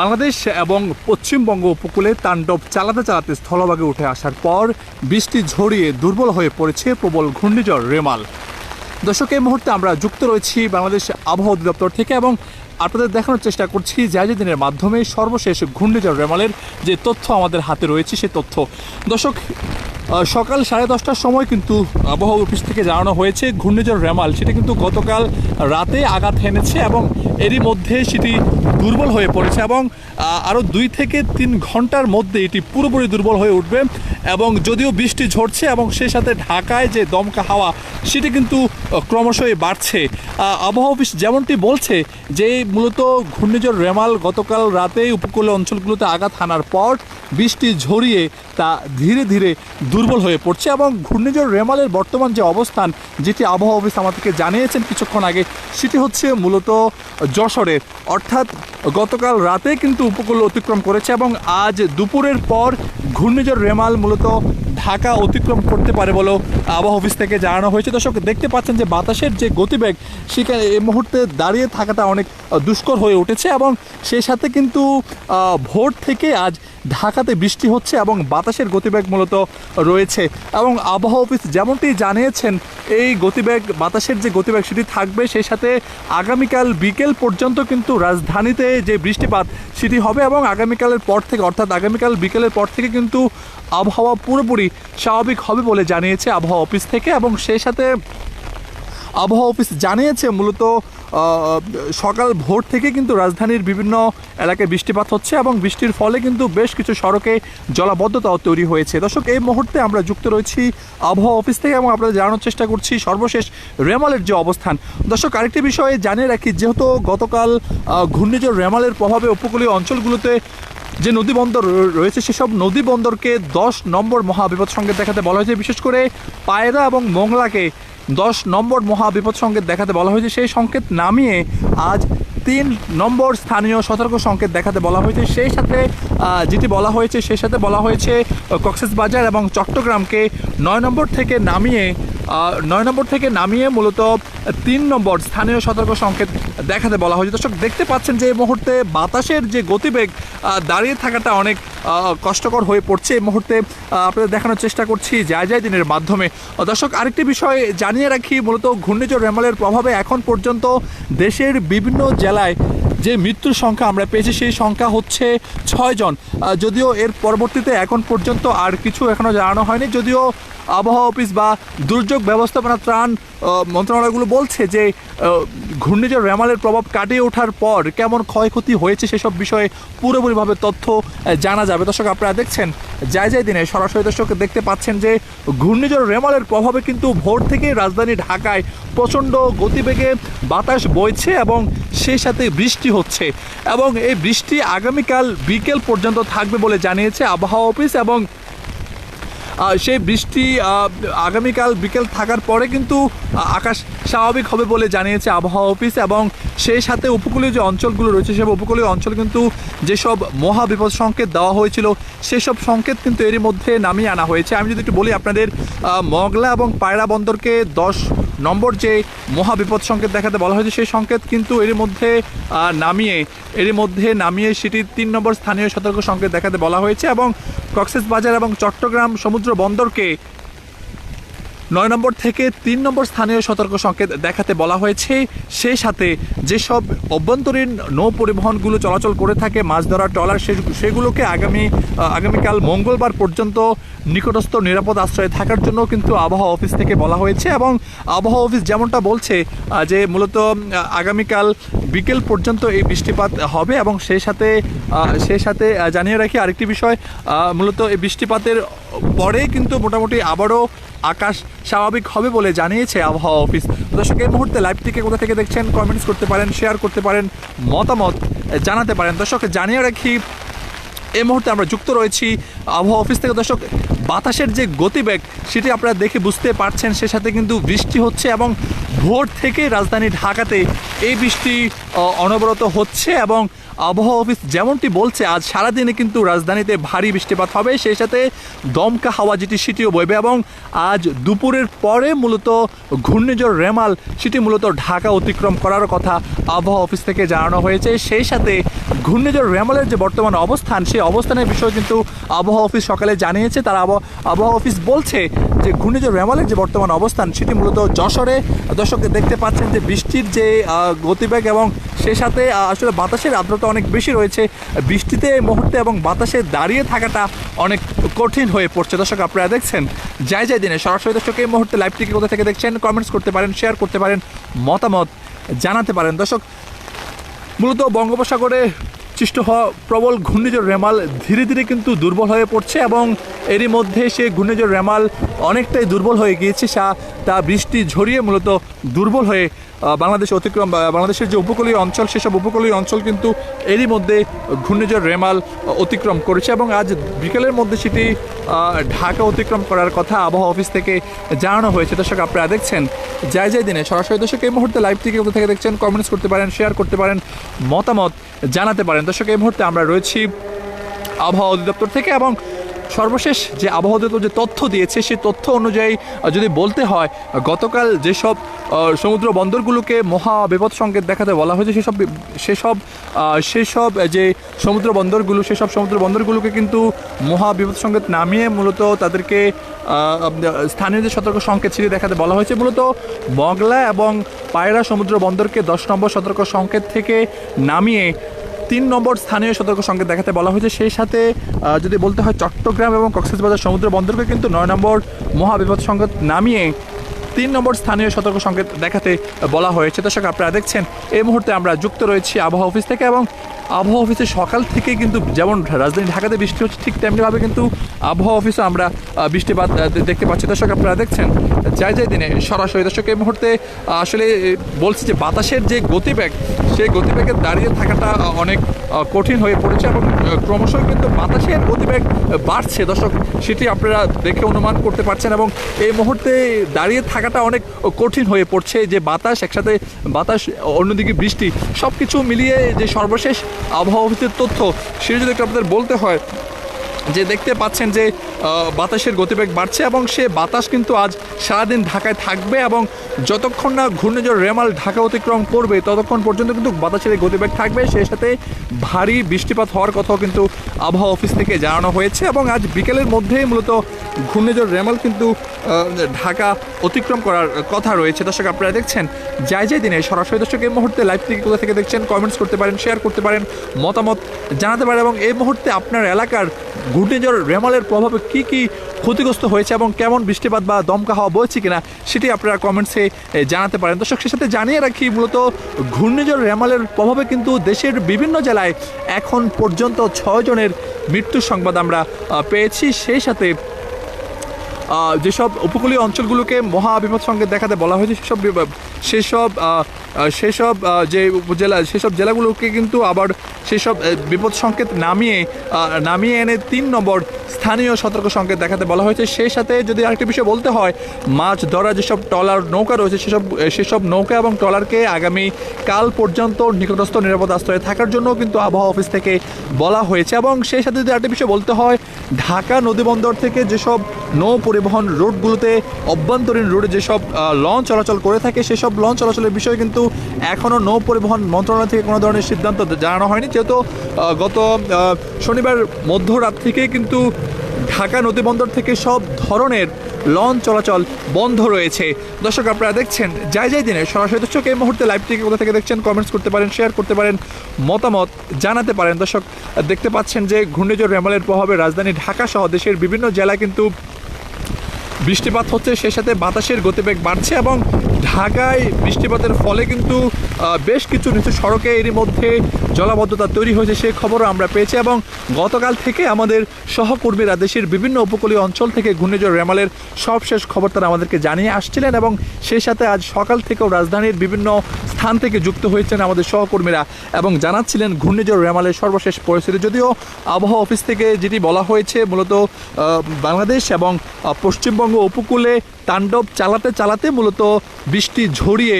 বাংলাদেশ এবং পশ্চিমবঙ্গ উপকূলে তাণ্ডব চালাতে চালাতে স্থলভাগে উঠে আসার পর বৃষ্টি ঝরিয়ে দুর্বল হয়ে পড়েছে প্রবল ঘূর্ণিঝড় রেমাল। দর্শক, এই মুহূর্তে আমরা যুক্ত রয়েছি বাংলাদেশ আবহাওয়া অধিদপ্তর থেকে এবং আপনাদের দেখানোর চেষ্টা করছি জাহাজী দিনের মাধ্যমে সর্বশেষ ঘূর্ণিঝড় রেমালের যে তথ্য আমাদের হাতে রয়েছে, সে তথ্য। দর্শক সকাল সাড়ে দশটার সময় কিন্তু আবহাওয়া অফিস থেকে জানানো হয়েছে ঘূর্ণিঝড় রেমাল। সেটা কিন্তু গতকাল রাতে আঘাত হেনেছে এবং এরই মধ্যে সেটি দুর্বল হয়ে পড়েছে এবং আরও দুই থেকে তিন ঘণ্টার মধ্যে এটি পুরোপুরি দুর্বল হয়ে উঠবে এবং যদিও বৃষ্টি ঝরছে এবং সেই সাথে ঢাকায় যে দমকা হাওয়া, সেটি কিন্তু ক্রমশই বাড়ছে। আবহাওয়া অফিস যেমনটি বলছে যে মূলত ঘূর্ণিঝড় রেমাল গতকাল রাতে উপকূলীয় অঞ্চলগুলোতে আঘাত হানার পর বৃষ্টি ঝরিয়ে তা ধীরে ধীরে দুর্বল হয়ে পড়ছে এবং ঘূর্ণিঝড় রেমালের বর্তমান যে অবস্থান, যেটি আবহাওয়া অফিস আমাদেরকে জানিয়েছেন কিছুক্ষণ আগে, সেটি হচ্ছে মূলত যশোরের। অর্থাৎ গতকাল রাতে কিন্তু উপকূল অতিক্রম করেছে এবং আজ দুপুরের পর ঘূর্ণিঝড় রেমাল মূলত ঢাকা অতিক্রম করতে পারে বলেও আবহাওয়া অফিস থেকে জানানো হয়েছে। দর্শক, দেখতে পাচ্ছেন যে বাতাসের যে গতিবেগ, সেখানে এই মুহূর্তে দাঁড়িয়ে থাকাটা অনেক দুষ্কর হয়ে উঠেছে এবং সেই সাথে কিন্তু ভোর থেকে আজ ঢাকাতে বৃষ্টি হচ্ছে এবং বাতাসের গতিবেগ মূলত রয়েছে। এবং আবহাওয়া অফিস যেমনটি জানিয়েছেন, এই গতিবেগ, বাতাসের যে গতিবেগ সেটি থাকবে, সেই সাথে আগামীকাল বিকেল পর্যন্ত কিন্তু রাজধানীতে যে বৃষ্টিপাত সেটি হবে এবং আগামীকালের পর থেকে, অর্থাৎ আগামীকাল বিকেলের পর থেকে কিন্তু আবহাওয়া পুরোপুরি স্বাভাবিক হবে বলে জানিয়েছে আবহাওয়া অফিস থেকে এবং সেই সাথে আবহাওয়া অফিস জানিয়েছে মূলত সকাল ভোর থেকে কিন্তু রাজধানীর বিভিন্ন এলাকায় বৃষ্টিপাত হচ্ছে এবং বৃষ্টির ফলে কিন্তু বেশ কিছু সড়কে জলাবদ্ধতাও তৈরি হয়েছে। দর্শক, এই মুহূর্তে আমরা যুক্ত রয়েছি আবহাওয়া অফিস থেকে এবং আপনাদের জানানোর চেষ্টা করছি সর্বশেষ রেমালের যে অবস্থান। দর্শক, আরেকটি বিষয়ে জানিয়ে রাখি, যেহেতু গতকাল ঘূর্ণিঝড় রেমালের প্রভাবে উপকূলীয় অঞ্চলগুলোতে যে নদী বন্দর রয়েছে, সেসব নদী বন্দরকে দশ নম্বর মহাবিপদ সংকেত দেখাতে বলা হয়েছে। বিশেষ করে পায়রা এবং মোংলাকে দশ নম্বর মহাবিপদ সংকেত দেখাতে বলা হয়েছে। সেই সংকেত নামিয়ে আজ তিন নম্বর স্থানীয় সতর্ক সংকেত দেখাতে বলা হয়েছে। সেই সাথে যেটি বলা হয়েছে, সেই সাথে বলা হয়েছে কক্সেসবাজার এবং চট্টগ্রামকে নয় নম্বর থেকে নামিয়ে নয় নম্বর থেকে নামিয়ে মূলত তিন নম্বর স্থানীয় সতর্ক সংকেত দেখাতে বলা হয়েছে। দর্শক, দেখতে পাচ্ছেন যে এই মুহূর্তে বাতাসের যে গতিবেগ দাঁড়িয়ে থাকাটা অনেক কষ্টকর হয়ে পড়ছে। এই মুহূর্তে আপনাদের দেখানোর চেষ্টা করছি যায় যায় দিনের মাধ্যমে। দর্শক, আরেকটি বিষয় জানিয়ে রাখি, মূলত ঘূর্ণিঝড় রেমালের প্রভাবে এখন পর্যন্ত দেশের বিভিন্ন জেলায় যে মৃত্যুর সংখ্যা আমরা পেয়েছি, সেই সংখ্যা হচ্ছে ছয়জন। যদিও এর পরবর্তীতে এখন পর্যন্ত আর কিছু এখনও জানানো হয়নি। যদিও আবহাওয়া অফিস বা দুর্যোগ ব্যবস্থাপনা ত্রাণ মন্ত্রণালয়গুলো বলছে যে ঘূর্ণিঝড় রেমালের প্রভাব কাটিয়ে ওঠার পর কেমন ক্ষয়ক্ষতি হয়েছে সেসব বিষয়ে পুরোপুরিভাবে তথ্য জানা যাবে। দর্শক, আপনারা দেখছেন যায় যায় দিনে সরাসরি দর্শক দেখতে পাচ্ছেন যে, ঘূর্ণিঝড় রেমালের প্রভাবে কিন্তু ভোর থেকে রাজধানী ঢাকায় প্রচণ্ড গতিবেগে বাতাস বইছে এবং সেই সাথে বৃষ্টি হচ্ছে এবং এই বৃষ্টি আগামীকাল বিকেল পর্যন্ত থাকবে বলে জানিয়েছে আবহাওয়া অফিস এবং সেই বৃষ্টি আগামীকাল বিকেল থাকার পরে কিন্তু আকাশ স্বাভাবিক হবে বলে জানিয়েছে আবহাওয়া অফিস এবং সেই সাথে উপকূলীয় যে অঞ্চলগুলো রয়েছে সেসব উপকূলীয় অঞ্চল কিন্তু যেসব মহা বিপদ সংকেত দেওয়া হয়েছিল, সেসব সংকেত কিন্তু এরই মধ্যে নামিয়ে আনা হয়েছে। আমি যদি একটু বলি আপনাদের মগলা এবং পায়রা বন্দরকে দশ নম্বর যে মহাবিপদ সংকেত দেখাতে বলা হয়েছে, সেই সংকেত কিন্তু এর মধ্যে নামিয়ে, এর মধ্যে নামিয়ে সেটি তিন নম্বর স্থানীয় সতর্ক সংকেত দেখাতে বলা হয়েছে এবং কক্সেস বাজার এবং চট্টগ্রাম সমুদ্র বন্দরকে নয় নম্বর থেকে তিন নম্বর স্থানীয় সতর্ক সংকেত দেখাতে বলা হয়েছে। সেই সাথে যেসব অভ্যন্তরীণ নৌ পরিবহনগুলো চলাচল করে থাকে, মাছ ধরার ট্রলার সেগুলোকে আগামী আগামীকাল মঙ্গলবার পর্যন্ত নিকটস্থ নিরাপদ আশ্রয়ে থাকার জন্য কিন্তু আবহাওয়া অফিস থেকে বলা হয়েছে এবং আবহাওয়া অফিস যেমনটা বলছে যে মূলত আগামীকাল বিকেল পর্যন্ত এই বৃষ্টিপাত হবে এবং সেই সাথে সেই সাথে জানিয়ে রাখি আরেকটি বিষয় মূলত এই বৃষ্টিপাতের পরে কিন্তু মোটামুটি আবারও আকাশ স্বাভাবিক হবে বলে জানিয়েছে আবহাওয়া অফিস। দর্শক, এই মুহূর্তে লাইভটিকে কোথা থেকে দেখছেন কমেন্টস করতে পারেন শেয়ার করতে পারেন, মতামত জানাতে পারেন। দর্শক, জানিয়ে রাখি এই মুহূর্তে আমরা যুক্ত রয়েছি আবহাওয়া অফিস থেকে। দর্শক, বাতাসের যে গতিবেগ, সেটি আপনারা দেখে বুঝতে পারছেন, সে সাথে কিন্তু বৃষ্টি হচ্ছে এবং ভোর থেকে রাজধানী ঢাকাতে এই বৃষ্টি অনবরত হচ্ছে এবং আবহাওয়া অফিস যেমনটি বলছে, আজ সারাদিনে কিন্তু রাজধানীতে ভারী বৃষ্টিপাত হবে। সেই সাথে দমকা হাওয়া যেটি, সেটিও বইবে এবং আজ দুপুরের পরে মূলত ঘূর্ণিঝড় রেমাল, সেটি মূলত ঢাকা অতিক্রম করার কথা আবহাওয়া অফিস থেকে জানানো হয়েছে। সেই সাথে ঘূর্ণিঝড় রেমালের যে বর্তমান অবস্থান, সেই অবস্থানের বিষয়ে কিন্তু আবহাওয়া অফিস সকালে জানিয়েছে। তারা আবহাওয়া অফিস বলছে যে ঘূর্ণিঝড় রেমালের যে বর্তমান অবস্থান, সেটি মূলত যশোরে। দর্শক দেখতে পাচ্ছেন যে বৃষ্টির যে গতিবেগ এবং সে সাথে আসলে বাতাসের আর্দ্রতা অনেক বেশি রয়েছে। বৃষ্টিতে এই মুহূর্তে এবং বাতাসে দাঁড়িয়ে থাকাটা অনেক কঠিন হয়ে পড়ছে। দর্শক আপনারা দেখছেন যাই যাই দিনে। সরাসরি দর্শক এই মুহূর্তে লাইভটিকে কোথা থেকে দেখছেন কমেন্টস করতে পারেন শেয়ার করতে পারেন, মতামত জানাতে পারেন। দর্শক, মূলত বঙ্গোপসাগরে সৃষ্ট হওয়া প্রবল ঘূর্ণিঝড় রেমাল ধীরে ধীরে কিন্তু দুর্বল হয়ে পড়ছে এবং এরই মধ্যে সে ঘূর্ণিঝড় রেমাল অনেকটাই দুর্বল হয়ে গিয়েছে, সা তা বৃষ্টি ঝরিয়ে মূলত দুর্বল হয়ে বাংলাদেশ অতিক্রম বাংলাদেশের যে উপকূলীয় অঞ্চল, সেসব উপকূলীয় অঞ্চল কিন্তু এরই মধ্যে ঘূর্ণিঝড় রেমাল অতিক্রম করেছে এবং আজ বিকেলের মধ্যে সেটি ঢাকা অতিক্রম করার কথা আবহাওয়া অফিস থেকে জানানো হয়েছে। দর্শক, আপনারা দেখছেন যাই যাই দিনে সরাসরি দর্শক, এই মুহূর্তে লাইভ থেকে কোথা থেকে দেখছেন কমেন্টস করতে পারেন শেয়ার করতে পারেন, মতামত জানাতে পারেন। দর্শক, এই মুহূর্তে আমরা রয়েছি আবহাওয়া অধিদপ্তর থেকে এবং সর্বশেষ যে আবহাওয়া অধিদপ্তর যে তথ্য দিয়েছে, সেই তথ্য অনুযায়ী যদি বলতে হয় গতকাল যেসব সমুদ্র বন্দরগুলোকে মহা বিপদ সংকেত দেখাতে বলা হয়েছে, সেসব সেসব সেসব যে সমুদ্র বন্দরগুলো, সেসব সমুদ্র বন্দরগুলোকে কিন্তু মহা বিপদ সংকেত নামিয়ে মূলত তাদেরকে স্থানীয় যে সতর্ক সংকেত সেটি দেখাতে বলা হয়েছে। মূলত মগলা এবং পায়রা সমুদ্র বন্দরকে দশ নম্বর সতর্ক সংকেত থেকে নামিয়ে তিন নম্বর স্থানীয় সতর্ক সংকেত দেখাতে বলা হয়েছে। সেই সাথে যদি বলতে হয় চট্টগ্রাম এবং কক্সবাজার সমুদ্র বন্দরকে কিন্তু নয় নম্বর মহাবিপদ সংকেত নামিয়ে তিন নম্বর স্থানীয় সতর্ক সংকেত দেখাতে বলা হয়েছে। দর্শক, আপনারা দেখছেন, এই মুহূর্তে আমরা যুক্ত রয়েছি আবহাওয়া অফিস থেকে এবং আবহাওয়া অফিসে সকাল থেকে কিন্তু যেমন রাজধানী ঢাকাতে বৃষ্টি হচ্ছে, ঠিক তেমনিভাবে কিন্তু আবহাওয়া অফিসে আমরা বৃষ্টিপাত দেখতে পাচ্ছি। দর্শক, আপনারা দেখছেন, যাই যাই দিনে সরাসরি দর্শক, এই মুহূর্তে আসলে বলছি যে বাতাসের যে গতিবেগ, সেই গতিবেগে দাঁড়িয়ে থাকাটা অনেক কঠিন হয়ে পড়েছে এবং ক্রমশই কিন্তু বাতাসের গতিবেগ বাড়ছে। দর্শক, সেটি আপনারা দেখে অনুমান করতে পারছেন এবং এই মুহূর্তে দাঁড়িয়ে থাকাটা অনেক কঠিন হয়ে পড়ছে, যে বাতাস, একসাথে বাতাস, অন্যদিকে বৃষ্টি সব কিছু মিলিয়ে যে সর্বশেষ আবহাওয়া তথ্য, সেটা যদি একটু আপনাদের বলতে হয়, যে দেখতে পাচ্ছেন যে বাতাসের গতিবেগ বাড়ছে এবং সে বাতাস কিন্তু আজ সারাদিন ঢাকায় থাকবে এবং যতক্ষণ না ঘূর্ণিঝড় রেমাল ঢাকা অতিক্রম করবে, ততক্ষণ পর্যন্ত কিন্তু বাতাসের গতিবেগ থাকবে। সেই সাথে ভারী বৃষ্টিপাত হওয়ার কথাও কিন্তু আবহাওয়া অফিস থেকে জানানো হয়েছে এবং আজ বিকেলের মধ্যেই মূলত ঘূর্ণিঝড় রেমাল কিন্তু ঢাকা অতিক্রম করার কথা রয়েছে। দর্শক, আপনারা দেখছেন যাই যাই দিনে সরাসরি। দর্শক, এই মুহূর্তে লাইভ থেকে কোথা থেকে দেখছেন কমেন্টস করতে পারেন শেয়ার করতে পারেন, মতামত জানাতে পারেন এবং এই মুহূর্তে আপনার এলাকার ঘূর্ণিঝড় রেমালের প্রভাবে কি কি ক্ষতিগ্রস্ত হয়েছে এবং কেমন বৃষ্টিপাত বা দমকা হাওয়া বইছে কিনা সেটি আপনারা কমেন্টসে জানাতে পারেন। দর্শক সে সাথে জানিয়ে রাখি, মূলত ঘূর্ণিঝড় রেমালের প্রভাবে কিন্তু দেশের বিভিন্ন জেলায় এখন পর্যন্ত ছয় জনের মৃত্যুর সংবাদ আমরা পেয়েছি। সেই সাথে যেসব উপকূলীয় অঞ্চলগুলোকে মহা বিপদ সংকেত দেখাতে বলা হয়েছে, সেসব সেসব সেসব যে উপজেলা, সেসব জেলাগুলোকে কিন্তু আবার সেসব বিপদ সংকেত নামিয়ে নামিয়ে এনে তিন নম্বর স্থানীয় সতর্ক সংকেত দেখাতে বলা হয়েছে। সেই সাথে যদি আরেকটি বিষয় বলতে হয়, মাছ ধরা যেসব ট্রলার নৌকা রয়েছে, সেসব সেসব নৌকা এবং ট্রলারকে আগামী কাল পর্যন্ত নিকটস্থ নিরাপদ আশ্রয়ে থাকার জন্য কিন্তু আবহাওয়া অফিস থেকে বলা হয়েছে। এবং সেই সাথে যদি আরেকটি বিষয় বলতে হয়, ঢাকা নদীবন্দর থেকে যেসব নৌ পরিবহন রুটগুলোতে অভ্যন্তরীণ রুটে যেসব লঞ্চ চলাচল করে থাকে, সেসব লঞ্চ চলাচলের বিষয়ে কিন্তু এখনও নৌ পরিবহন মন্ত্রণালয় থেকে কোনো ধরনের সিদ্ধান্ত জানানো হয়নি। যেহেতু গত শনিবার মধ্যরাত থেকে কিন্তু ঢাকা নদীবন্দর থেকে সব ধরনের লঞ্চ চলাচল বন্ধ রয়েছে। দর্শক, আপনারা দেখছেন যাই যাই দিনে সরাসরি দর্শক, এই মুহূর্তে লাইভ থেকে কোথা থেকে দেখছেন কমেন্টস করতে পারেন শেয়ার করতে পারেন, মতামত জানাতে পারেন। দর্শক, দেখতে পাচ্ছেন যে ঘূর্ণিঝড় রেমালের প্রভাবে রাজধানী ঢাকা সহ দেশের বিভিন্ন জেলায় কিন্তু বৃষ্টিপাত হচ্ছে, সেই সাথে বাতাসের গতিবেগ বাড়ছে এবং ঢাকায় বৃষ্টিপাতের ফলে কিন্তু বেশ কিছু নিচু সড়কে এরই মধ্যে জলাবদ্ধতা তৈরি হয়েছে সেই খবরও আমরা পেয়েছি এবং গতকাল থেকে আমাদের সহকর্মীরা দেশের বিভিন্ন উপকূলীয় অঞ্চল থেকে ঘূর্ণিঝড় রেমালের সবশেষ খবর তারা আমাদেরকে জানিয়ে আসছিলেন এবং সেই সাথে আজ সকাল থেকেও রাজধানীর বিভিন্ন স্থান থেকে যুক্ত হয়েছেন আমাদের সহকর্মীরা এবং জানাচ্ছিলেন ঘূর্ণিঝড় রেমালের সর্বশেষ পরিস্থিতি। যদিও আবহাওয়া অফিস থেকে যেটি বলা হয়েছে, মূলত বাংলাদেশ এবং পশ্চিমবঙ্গ উপকূলে তাণ্ডব চালাতে চালাতে মূলত বৃষ্টি ঝরিয়ে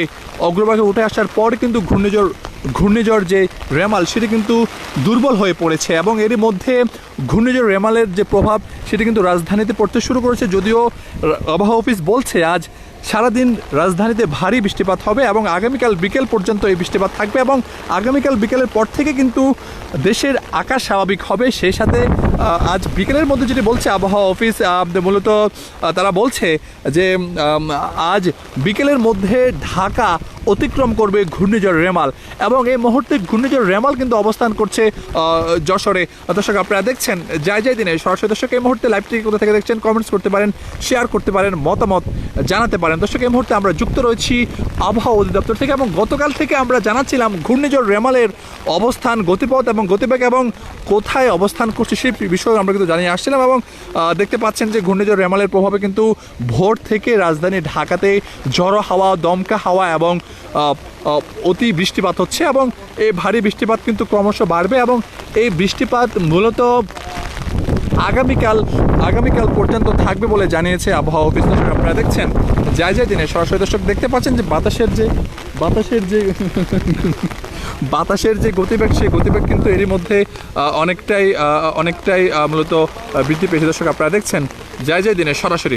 অগ্রভাগে উঠে আসার পর কিন্তু ঘূর্ণিঝড় ঘূর্ণিঝড় যে রেমাল সেটি কিন্তু দুর্বল হয়ে পড়েছে এবং এরই মধ্যে ঘূর্ণিঝড় রেমালের যে প্রভাব সেটি কিন্তু রাজধানীতে পড়তে শুরু করেছে। যদিও আবহাওয়া অফিস বলছে, আজ সারাদিন রাজধানীতে ভারী বৃষ্টিপাত হবে এবং আগামীকাল বিকেল পর্যন্ত এই বৃষ্টিপাত থাকবে এবং আগামীকাল বিকেলের পর থেকে কিন্তু দেশের আকাশ স্বাভাবিক হবে। সেই সাথে আজ বিকেলের মধ্যে যেটি বলছে আবহাওয়া অফিস মূলত তারা বলছে যে আজ বিকেলের মধ্যে ঢাকা অতিক্রম করবে ঘূর্ণিঝড় রেমাল। এবং এই মুহূর্তে ঘূর্ণিঝড় রেমাল কিন্তু অবস্থান করছে যশোরে। দর্শক, আপনারা দেখছেন যাই যাই দিনে সরাসরি দর্শক, এই মুহূর্তে লাইভটি কোথা থেকে দেখছেন কমেন্টস করতে পারেন শেয়ার করতে পারেন, মতামত জানাতে পারেন। দর্শক, এই মুহূর্তে আমরা যুক্ত রয়েছি আবহাওয়া অধিদপ্তর থেকে এবং গতকাল থেকে আমরা জানাচ্ছিলাম ঘূর্ণিঝড় রেমালের অবস্থান, গতিপথ এবং গতিবেগ এবং কোথায় অবস্থান করছে সেই বিষয়ে আমরা কিন্তু জানিয়ে আসছিলাম এবং দেখতে পাচ্ছেন যে ঘূর্ণিঝড় রেমালের প্রভাবে কিন্তু ভোর থেকে রাজধানী ঢাকাতে ঝড়ো হাওয়া, দমকা হাওয়া এবং অতি বৃষ্টিপাত হচ্ছে এবং এই ভারী বৃষ্টিপাত কিন্তু ক্রমশ বাড়বে এবং এই বৃষ্টিপাত মূলত আগামীকাল আগামীকাল পর্যন্ত থাকবে বলে জানিয়েছে আবহাওয়া অফিস আপনারা দেখছেন যাই যাই দিনে সরাসরি দর্শক দেখতে পাচ্ছেন যে বাতাসের যে বাতাসের যে বাতাসের যে গতিবেগ, সেই গতিবেগ কিন্তু এরই মধ্যে অনেকটাই অনেকটাই মূলত বৃদ্ধি পেয়েছে। দর্শক, আপনারা দেখছেন যাই যাই দিনে সরাসরি।